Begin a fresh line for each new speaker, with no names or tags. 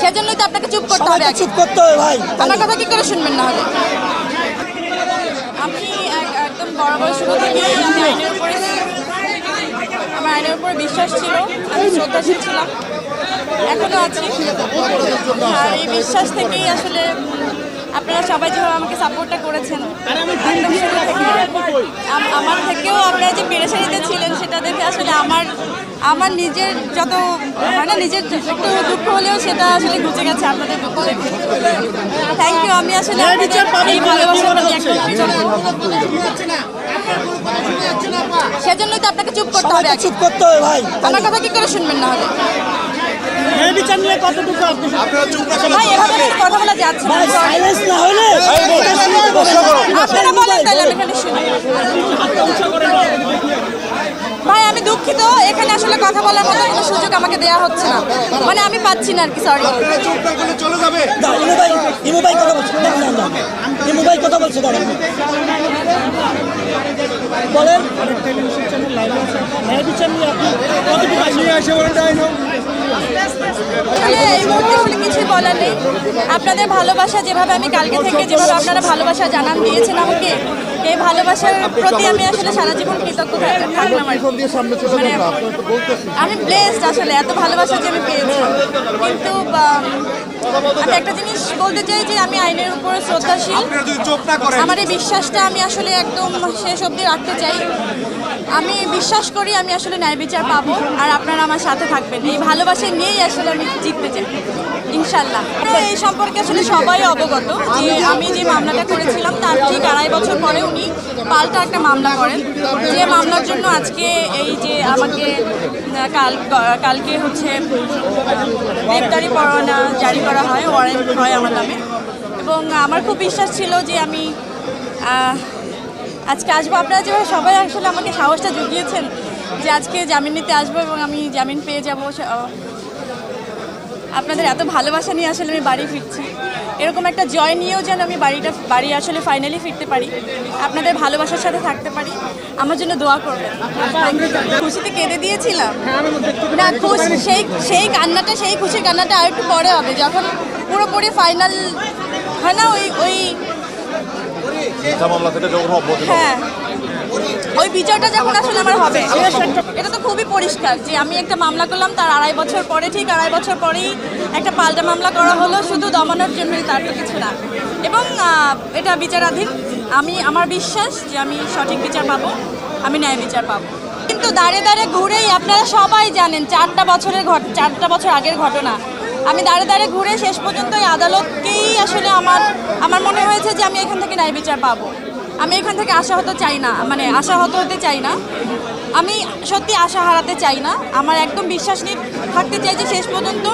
সেজন্যই তো আপনাকে চুপ করতে হবে।
চুপ করতে হবে ভাই।
আমার কথা কি করে শুনবেন না হলে আপনি একদম বড় বড় শুরু থেকে আমি আইনের উপরে আমার আইনের উপরে বিশ্বাস ছিল আমি শ্রদ্ধাশীল ছিলাম। এখনও আছি। আর এই বিশ্বাস থেকেই আসলে আপনারা সবাই যেভাবে আমাকে সাপোর্টটা করেছেন আমার থেকেও আপনারা যে পেরেশানিতে ছিলেন সেটা দেখে আসলে আমার আমার নিজের যত মানে নিজের একটু দুঃখ হলেও সেটা আসলে ঘুচে গেছে আপনাদের দুঃখ দেখে থ্যাংক ইউ আমি আসলে এই ভালোবাসার কৃতজ্ঞ। সেজন্যই তো আপনাকে চুপ করতে হবে
চুপ করতে হবে ভাই
আমার কথা কি করে শুনবেন না হলে?
বিচার নিয়ে কতটুকু আপনি
ভাই এভাবে কথা বলা যাচ্ছে না।
সাইলেন্স না হলে
আপনারা বলেন তাহলে আমি এখানে শুনি। ভাই আমি দুঃখিত এখানে আসলে কথা বলার মতো কোনো সুযোগ আমাকে দেওয়া হচ্ছে না। মানে আমি পাচ্ছি না আর কি সরি
চুপ না করলে চলে যাবে।
ইমু ভাই ইমু ভাই কথা বলছে। ইমু ভাই কথা বলছে দাঁড়ান বলেন। ন্যায় বিচার নিয়ে আপনি কতটুকু
আসে
এই মুহূর্তে কিছু বলার নেই। আপনাদের ভালোবাসা যেভাবে আমি কালকে থেকে যেভাবে আপনারা ভালোবাসা জানান দিয়েছেন আমাকে এই ভালোবাসার প্রতি আমি আসলে সারা জীবন কৃতজ্ঞ মানে আমি ব্লেসড আসলে এত ভালোবাসা যে আমি পেয়েছি। কিন্তু আম, একটা জিনিস বলতে চাই যে আমি আইনের উপরে শ্রদ্ধাশীল। আমার এই বিশ্বাসটা আমি আসলে একদম শেষ অবধি রাখতে চাই। আমি বিশ্বাস করি আমি আসলে ন্যায় বিচার পাবো আর আপনারা আমার সাথে থাকবেন। এই ভালোবাসা নিয়েই আসলে আমি জিততে চাই ইনশাল্লাহ এই সম্পর্কে আসলে সবাই অবগত যে আমি যে মামলাটা করেছিলাম তার ঠিক আড়াই বছর পরে উনি পাল্টা একটা মামলা করেন। যে মামলার জন্য আজকে এই যে আমাকে কাল কালকে হচ্ছে গ্রেপ্তারি পরোয়ানা জারি করা হয় ওয়ারেন্ট হয় আমার নামে। এবং আমার খুব বিশ্বাস ছিল যে আমি আজকে আসব। আপনারা যেভাবে সবাই আসলে আমাকে সাহসটা জুগিয়েছেন যে আজকে জামিন নিতে আসব এবং আমি জামিন পেয়ে যাব আপনাদের এত ভালোবাসা নিয়ে আসলে আমি বাড়ি ফিরছি। এরকম একটা জয় নিয়েও যেন আমি বাড়িটা বাড়ি আসলে ফাইনালি ফিরতে পারি। আপনাদের ভালোবাসার সাথে থাকতে পারি। আমার জন্য দোয়া করবেন। খুশিতে কেঁদে দিয়েছিলাম। না খুশি সেই সেই কান্নাটা সেই খুশির কান্নাটা আর একটু পরে হবে। যখন পুরোপুরি ফাইনাল হয় না ওই ওই হ্যাঁ ওই বিচারটা যখন আসলে আমার হবে, এটা তো খুবই পরিষ্কার যে আমি একটা মামলা করলাম, তার আড়াই বছর পরে, ঠিক আড়াই বছর পরেই একটা পাল্টা মামলা করা হলো, শুধু দমানোর জন্যই তার তো কিছু না। এবং এটা বিচারাধীন, আমি, আমার বিশ্বাস যে আমি সঠিক বিচার পাবো, আমি ন্যায় বিচার পাবো। কিন্তু দাঁড়ে দাঁড়ে ঘুরেই আপনারা সবাই জানেন, চারটা বছরের ঘট, চারটা বছর আগের ঘটনা। আমি দাঁড়ে দাঁড়ে ঘুরে শেষ পর্যন্ত এই আদালতকেই আসলে আমার আমার মনে হয়েছে যে আমি এখান থেকে ন্যায় বিচার পাবো। আমি এখান থেকে আশা হতে চাই না মানে আশা হত হতে চাই না। আমি সত্যি আশা হারাতে চাই না। আমার একদম বিশ্বাস নিয়ে থাকতে চাই যে শেষ পর্যন্ত